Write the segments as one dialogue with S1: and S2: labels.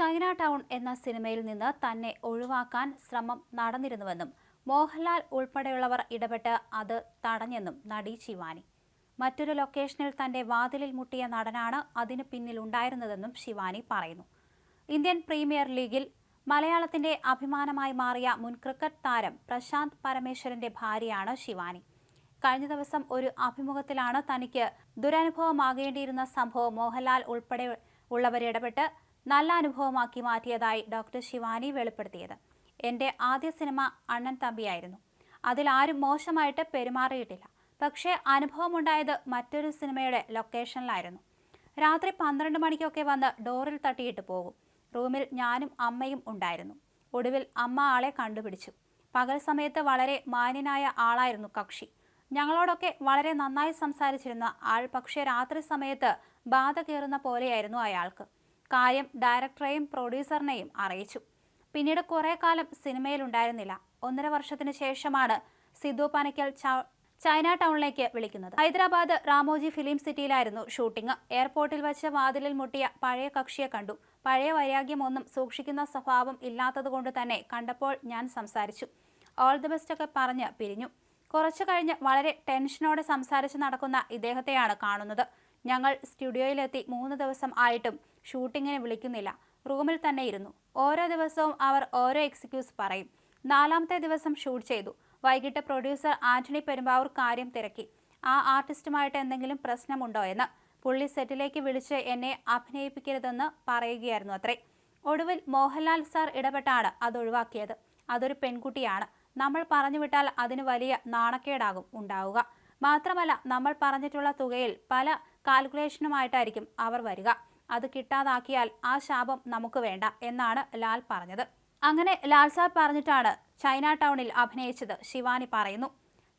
S1: China town എന്ന സിനിമയിൽ നിന്ന് തന്നെ ഒഴിവാക്കാൻ ശ്രമം നടന്നിരുന്നുവെന്നും മോഹൻലാൽ ഉൾപ്പെടെയുള്ളവർ ഇടപെട്ട് അത് തടഞ്ഞെന്നും നടി ശിവാനി. മറ്റൊരു ലൊക്കേഷനിൽ തന്റെ വാതിലിൽ മുട്ടിയ നടനാണ് അതിനു പിന്നിലുണ്ടായിരുന്നതെന്നും ശിവാനി പറയുന്നു. ഇന്ത്യൻ പ്രീമിയർ ലീഗിൽ മലയാളത്തിന്റെ അഭിമാനമായി മാറിയ മുൻ ക്രിക്കറ്റ് താരം പ്രശാന്ത് പരമേശ്വരന്റെ ഭാര്യയാണ് ശിവാനി. കഴിഞ്ഞ ദിവസം ഒരു അഭിമുഖത്തിലാണ് തനിക്ക് ദുരനുഭവമാകേണ്ടിയിരുന്ന സംഭവം മോഹൻലാൽ ഉൾപ്പെടെ ഉള്ളവരിടപെട്ട് നല്ല അനുഭവമാക്കി മാറ്റിയതായി ഡോക്ടർ ശിവാനി വെളിപ്പെടുത്തിയത്. എന്റെ ആദ്യ സിനിമ അണ്ണൻ തമ്പിയായിരുന്നു. അതിൽ ആരും മോശമായിട്ട് പെരുമാറിയിട്ടില്ല. പക്ഷേ അനുഭവമുണ്ടായത് മറ്റൊരു സിനിമയുടെ ലൊക്കേഷനിലായിരുന്നു. രാത്രി പന്ത്രണ്ട് മണിക്കൊക്കെ വന്ന് ഡോറിൽ തട്ടിയിട്ട് പോകും. റൂമിൽ ഞാനും അമ്മയും ഉണ്ടായിരുന്നു. ഒടുവിൽ അമ്മ ആളെ കണ്ടുപിടിച്ചു. പകൽ സമയത്ത് വളരെ മാന്യനായ ആളായിരുന്നു കക്ഷി. ഞങ്ങളോടൊക്കെ വളരെ നന്നായി സംസാരിച്ചിരുന്ന ആൾ പക്ഷേ രാത്രി സമയത്ത് ബാധ കയറുന്ന പോലെയായിരുന്നു അയാൾക്ക്. കാര്യം ഡയറക്ടറെയും പ്രൊഡ്യൂസറിനെയും അറിയിച്ചു. പിന്നീട് കുറേ കാലം സിനിമയിലുണ്ടായിരുന്നില്ല ഒന്നര വർഷത്തിന് ശേഷമാണ് സിദ്ധു പനക്കൽ ചൈന ടൗണിലേക്ക് വിളിക്കുന്നത്. ഹൈദരാബാദ് രാമോജി ഫിലിം സിറ്റിയിലായിരുന്നു ഷൂട്ടിംഗ്. എയർപോർട്ടിൽ വെച്ച് വാതിലിൽ മുട്ടിയ പഴയ കക്ഷിയെ കണ്ടു. പഴയ വൈരാഗ്യമൊന്നും സൂക്ഷിക്കുന്ന സ്വഭാവം ഇല്ലാത്തതുകൊണ്ട് തന്നെ കണ്ടപ്പോൾ ഞാൻ സംസാരിച്ചു. ഓൾ ദി ബെസ്റ്റ് ഒക്കെ പറഞ്ഞ് പിരിഞ്ഞു. കുറച്ചു കഴിഞ്ഞ് വളരെ ടെൻഷനോടെ സംസാരിച്ച് നടക്കുന്ന ഇദ്ദേഹത്തെയാണ് കാണുന്നത്. ഞങ്ങൾ സ്റ്റുഡിയോയിലെത്തി മൂന്ന് ദിവസം ആയിട്ടും ഷൂട്ടിങ്ങിന് വിളിക്കുന്നില്ല. റൂമിൽ തന്നെ ഇരുന്നു. ഓരോ ദിവസവും അവർ ഓരോ എക്സ്ക്യൂസ് പറയും. നാലാമത്തെ ദിവസം ഷൂട്ട് ചെയ്തു. വൈകിട്ട് പ്രൊഡ്യൂസർ ആന്റണി പെരുമ്പാവൂർ കാര്യം തിരക്കി. ആ ആർട്ടിസ്റ്റുമായിട്ട് എന്തെങ്കിലും പ്രശ്നമുണ്ടോ എന്ന് പുള്ളി സെറ്റിലേക്ക് വിളിച്ച് എന്നെ അഭിനയിപ്പിക്കരുതെന്ന് പറയുകയായിരുന്നു അത്രേ. ഒടുവിൽ മോഹൻലാൽ സാർ ഇടപെട്ടാണ് അത് ഒഴിവാക്കിയത്. അതൊരു പെൺകുട്ടിയാണ്. നമ്മൾ പറഞ്ഞു വിട്ടാൽ അതിന് വലിയ നാണക്കേടാകും ഉണ്ടാവുക. മാത്രമല്ല നമ്മൾ പറഞ്ഞിട്ടുള്ള തുകയിൽ പല കാൽക്കുലേഷനുമായിട്ടായിരിക്കും അവർ വരിക. അത് കിട്ടാതാക്കിയാൽ ആ ശാപം നമുക്ക് വേണ്ട എന്നാണ് ലാൽ പറഞ്ഞത്. അങ്ങനെ ലാൽ സാർ പറഞ്ഞിട്ടാണ് ചൈന ടൗണിൽ അഭിനയിച്ചത് ശിവാനി പറയുന്നു.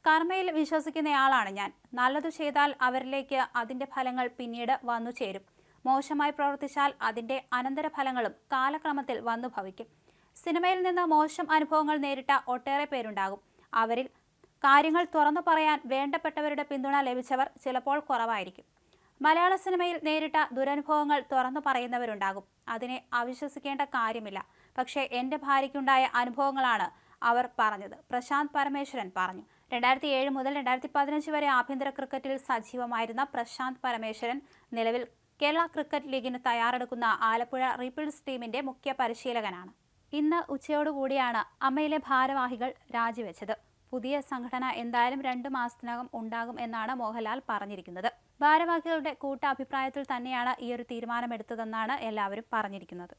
S1: കർമ്മയിൽ വിശ്വസിക്കുന്നയാളാണ് ഞാൻ. നല്ലതു ചെയ്താൽ അവരിലേക്ക് അതിന്റെ ഫലങ്ങൾ പിന്നീട് വന്നു ചേരും. മോശമായി പ്രവർത്തിച്ചാൽ അതിന്റെ അനന്തരഫലങ്ങളും കാലക്രമത്തിൽ വന്നു ഭവിക്കും. സിനിമയിൽ നിന്ന് മോശം അനുഭവങ്ങൾ നേരിട്ട ഒട്ടേറെ പേരുണ്ടാകും. അവരിൽ കാര്യങ്ങൾ തുറന്നു പറയാൻ വേണ്ടപ്പെട്ടവരുടെ പിന്തുണ ലഭിച്ചവർ ചിലപ്പോൾ കുറവായിരിക്കും. മലയാള സിനിമയിൽ നേരിട്ട ദുരനുഭവങ്ങൾ തുറന്നു പറയുന്നവരുണ്ടാകും. അതിനെ അവിശ്വസിക്കേണ്ട കാര്യമില്ല. പക്ഷേ എന്റെ ഭാര്യയ്ക്കുണ്ടായ അനുഭവങ്ങളാണ് അവർ പറഞ്ഞത്. പ്രശാന്ത് പരമേശ്വരൻ പറഞ്ഞു. രണ്ടായിരത്തി ഏഴ് മുതൽ രണ്ടായിരത്തി പതിനഞ്ച് വരെ ആഭ്യന്തര ക്രിക്കറ്റിൽ സജീവമായിരുന്ന പ്രശാന്ത് പരമേശ്വരൻ നിലവിൽ കേരള ക്രിക്കറ്റ് ലീഗിന് തയ്യാറെടുക്കുന്ന ആലപ്പുഴ റീപ്പിൾസ് ടീമിന്റെ മുഖ്യ പരിശീലകനാണ്. ഇന്ന് ഉച്ചയോടുകൂടിയാണ് അമ്മയിലെ ഭാരവാഹികൾ രാജിവെച്ചത്. പുതിയ സംഘടന എന്തായാലും രണ്ട് മാസത്തിനകം ഉണ്ടാകും എന്നാണ് മോഹൻലാൽ പറഞ്ഞിരിക്കുന്നത്. ഭാരവാഹികളുടെ കൂട്ട അഭിപ്രായത്തിൽ തന്നെയാണ് ഈ ഒരു തീരുമാനമെടുത്തതെന്നാണ് എല്ലാവരും പറഞ്ഞിരിക്കുന്നത്.